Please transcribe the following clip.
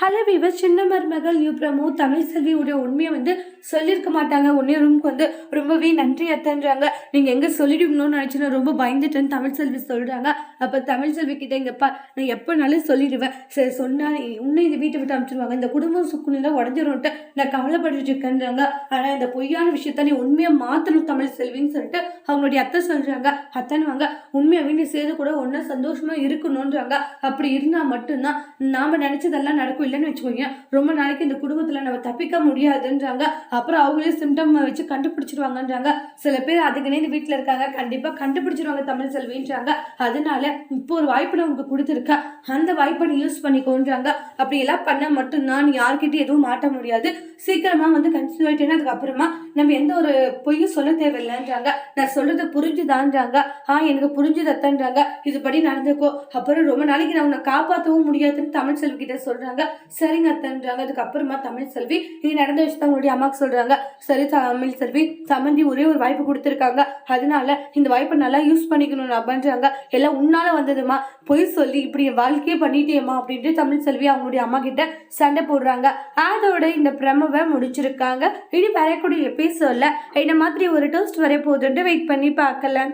Hello விவர் சின்ன மருமகள் you Prabhu Tamil செல்வியுடைய உண்மையை வந்து சொல்லியிருக்க மாட்டாங்க. உன்னே ரூமுக்கு வந்து ரொம்பவே நன்றி அத்தன்றாங்க. நீங்கள் எங்கே சொல்லிடுவீங்களோன்னு நினச்சினா ரொம்ப பயந்துட்டேன்னு தமிழ் செல்வி சொல்கிறாங்க அப்போ தமிழ் செல்வி கிட்ட எங்கப்பா நான் எப்போனாலும் சொல்லிடுவேன். சரி சொன்னால் உன்னை இந்த வீட்டை விட்டு அனுப்பிச்சிடுவாங்க இந்த குடும்பம் சுக்குனில் உடஞ்சிரும்ட்டு நான் கவலைப்பட்டு இருக்கேன்றாங்க ஆனால் இந்த பொய்யான விஷயத்த நீ உண்மையை மாற்றணும் தமிழ் செல்வின்னு சொல்லிட்டு அவங்களுடைய அத்தை சொல்கிறாங்க அத்தனுவாங்க உண்மையாகவே நீ சேர்ந்து கூட ஒன்றா சந்தோஷமாக இருக்கணுன்றாங்க அப்படி இருந்தால் மட்டும்தான் நாம் நினச்சதெல்லாம் நடக்கும் இல்லைன்னு வச்சுக்கோங்க. ரொம்ப நாளைக்கு இந்த குடும்பத்தில் நம்ம தப்பிக்க முடியாதுன்றாங்க. அப்புறம் அவங்களே சிம்டம் வச்சு கண்டுபிடிச்சிருவாங்கன்றாங்க. சில பேர் அதுக்குன்னே இந்த வீட்டில் இருக்காங்க. கண்டிப்பாக கண்டுபிடிச்சிருவாங்க தமிழ் செல்வின்றாங்க. அதனால இப்போ ஒரு வாய்ப்பு நான் உங்களுக்கு கொடுத்துருக்கேன். அந்த வாய்ப்பை நீ யூஸ் பண்ணிக்கோன்றாங்க. அப்படி எல்லாம் பண்ண மட்டும்தான் நீ யார்கிட்டையும் எதுவும் மாட்ட முடியாது. சீக்கிரமா வந்து கன்சியூ ஆயிட்டேன்னா அதுக்கப்புறமா நம்ம எந்த ஒரு பொய்யும் சொல்ல தேவையில்லைன்றாங்க. நான் சொல்றது புரிஞ்சுதான்றாங்க. ஆ எனக்கு புரிஞ்சுதத்தன்றாங்க இதுபடி நடந்துக்கோ. அப்புறம் ரொம்ப நாளைக்கு நான் உன்னை காப்பாற்றவும் முடியாதுன்னு தமிழ் செல்வி கிட்ட சொல்றாங்க. சரிங்க அத்தன்றாங்க. அதுக்கப்புறமா தமிழ் செல்வி இது நடந்த விஷயத்த உங்களுடைய அம்மாக்கு சொல்றாங்க. சரி தமிழ் செல்வி சம்மந்தி ஒரே ஒரு வாய்ப்பு கொடுத்துருக்காங்க. அதனால இந்த வாய்ப்பை நல்லா யூஸ் பண்ணிக்கணும் அப்படின்றாங்க எல்லாம் உன்னால வந்ததுமா? பொய் சொல்லி இப்படி என் வாழ்க்கையே பண்ணிட்டேம்மா அப்படின்ட்டு தமிழ் செல்வி அவங்களுடைய அம்மா கிட்ட சண்டை போடுறாங்க. அதோட இந்த பிரமவை முடிச்சிருக்காங்க இனி வரக்கூடிய எபிசோட்ல என்ன மாதிரி ஒரு டோஸ்ட் வரைய போகுதுன்ட்டு வெயிட் பண்ணி பார்க்கலாம்.